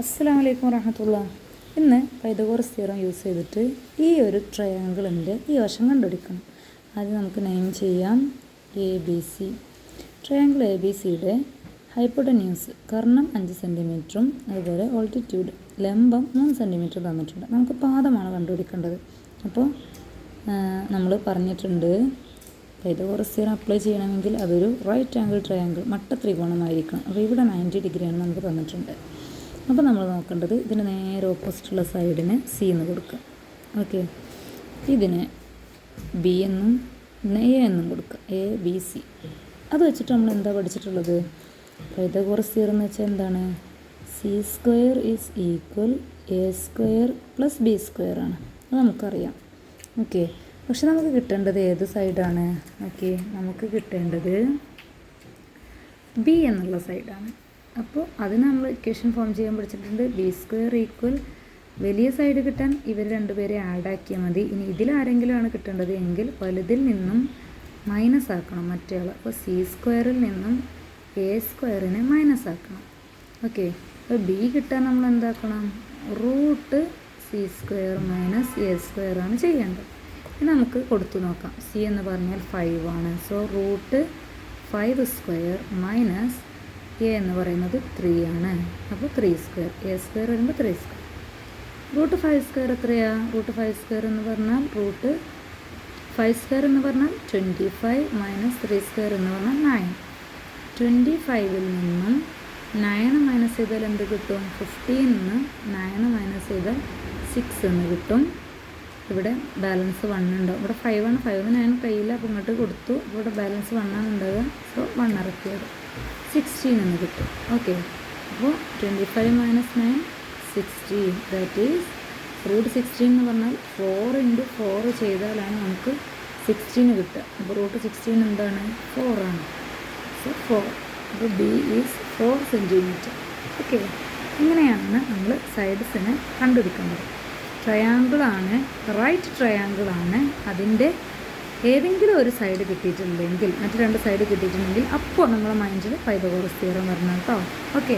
അസ്സാം വലൈക്കും വറഹമത്തുള്ള. ഇന്ന് പൈതകോറസ് തീറം യൂസ് ചെയ്തിട്ട് ഈ ഒരു ട്രയാങ്കിളിന്റെ ഈ വശം കണ്ടുപിടിക്കണം. ആദ്യം നമുക്ക് നെയിം ചെയ്യാം. A B C triangle A B സിയുടെ ഹൈപ്പോട്ടന്യൂസ് കർണം അഞ്ച് സെന്റിമീറ്ററും അതുപോലെ ഓൾട്ടിറ്റ്യൂഡ് ലംബം മൂന്ന് സെന്റിമീറ്റർ തന്നിട്ടുണ്ട് നമുക്ക് പാദമാണ് കണ്ടുപിടിക്കേണ്ടത്. അപ്പോൾ നമ്മൾ പറഞ്ഞിട്ടുണ്ട് പൈതകോറസ് തീറം അപ്ലൈ ചെയ്യണമെങ്കിൽ അതൊരു റൈറ്റ് ആംഗിൾ ട്രയാങ്കിൾ മട്ട ത്രികോണമായിരിക്കണം. അപ്പോൾ ഇവിടെ നയന്റി ഡിഗ്രിയാണ് നമുക്ക് തന്നിട്ടുണ്ട്. അപ്പോൾ നമ്മൾ നോക്കേണ്ടത് ഇതിന് നേരെ ഓപ്പോസിറ്റുള്ള സൈഡിന് സി എന്ന് കൊടുക്കുക. ഓക്കെ ഇതിന് ബി എന്നും എ എന്നും കൊടുക്കുക. എ ബി സി അത് വെച്ചിട്ട് നമ്മൾ എന്താ പഠിച്ചിട്ടുള്ളത്? പൈതഗോറസ് തിയറം എന്ന് വെച്ചാൽ എന്താണ്? C square is equal A square plus B square ആണ്. അത് നമുക്കറിയാം. ഓക്കെ പക്ഷെ നമുക്ക് കിട്ടേണ്ടത് ഏത് സൈഡാണ് ഓക്കെ നമുക്ക് കിട്ടേണ്ടത് ബി എന്നുള്ള സൈഡാണ് അപ്പോൾ അത് നമ്മൾ ഇക്വേഷൻ ഫോം ചെയ്യാൻ പഠിച്ചിട്ടുണ്ട്. ബി സ്ക്വയർ ഈക്വൽ വലിയ സൈഡ് കിട്ടാൻ ഇവർ രണ്ടുപേരെ ആഡാക്കിയാൽ മതി. ഇനി ആണ് കിട്ടേണ്ടത് എങ്കിൽ വലുതിൽ നിന്നും മൈനസ് ആക്കണം മറ്റേ ആൾ അപ്പോൾ സി സ്ക്വയറിൽ നിന്നും എ സ്ക്വയറിനെ മൈനസ് ആക്കണം. ഓക്കെ അപ്പോൾ ബി കിട്ടാൻ നമ്മൾ എന്താക്കണം? Root C square minus A square ആണ് ചെയ്യേണ്ടത്. ഇനി നമുക്ക് കൊടുത്തു നോക്കാം. സി എന്ന് പറഞ്ഞാൽ ഫൈവ് ആണ്. So root five square minus A എന്ന് പറയുന്നത് ത്രീ ആണ്. അപ്പോൾ ത്രീ സ്ക്വയർ എ സ്ക്വയർ വരുമ്പോൾ three square root five square എത്രയാണ് റൂട്ട് ഫൈവ് സ്ക്വയർ എന്ന് പറഞ്ഞാൽ റൂട്ട് ഫൈവ് സ്ക്വയർ എന്ന് പറഞ്ഞാൽ twenty five minus three square എന്ന് പറഞ്ഞാൽ നയൻ ട്വന്റി ഫൈവിൽ നിന്നും നയൻ മൈനസ് ചെയ്താൽ എന്ത് കിട്ടും? ഫിഫ്റ്റീൻ നിന്ന് നയൻ മൈനസ് ചെയ്താൽ സിക്സ് എന്ന് കിട്ടും. ഇവിടെ ബാലൻസ് വൺ ഉണ്ടാവും ഇവിടെ ഫൈവ് ആണ്. ഫൈവ് നയൻ കയ്യിൽ അപ്പോൾ ഇങ്ങോട്ട് കൊടുത്തു. ഇവിടെ ബാലൻസ് വൺ ആണ് ഉണ്ടാവുക സോ വൺ ഇറക്കിയത്. സിക്സ്റ്റീൻ എന്ന് കിട്ടും. ഓക്കെ അപ്പോൾ twenty five minus nine sixteen that is root sixteen എന്ന് പറഞ്ഞാൽ ഫോർ ഇന്റു ഫോർ ചെയ്താലാണ് നമുക്ക് സിക്സ്റ്റീന് കിട്ടുക. അപ്പോൾ റൂട്ട് സിക്സ്റ്റീൻ എന്താണ്? ഫോറാണ് സോ ഫോർ അപ്പോൾ B is four centimetre okay ഇങ്ങനെയാണ് നമ്മൾ സൈഡ്സിനെ കണ്ടുപിടിക്കുന്നത്. ട്രയാങ്കിളാണ് റൈറ്റ് ട്രയാങ്കിളാണ് അതിന്റെ ഏതെങ്കിലും ഒരു സൈഡ് കിട്ടിയിട്ടുണ്ടെങ്കിൽ മറ്റു രണ്ട് സൈഡ് കിട്ടിയിട്ടുണ്ടെങ്കിൽ അപ്പോൾ നമ്മളെ മൈൻഡിൽ പൈതകോറസ് തിയറം വരണം കേട്ടോ. ഓക്കെ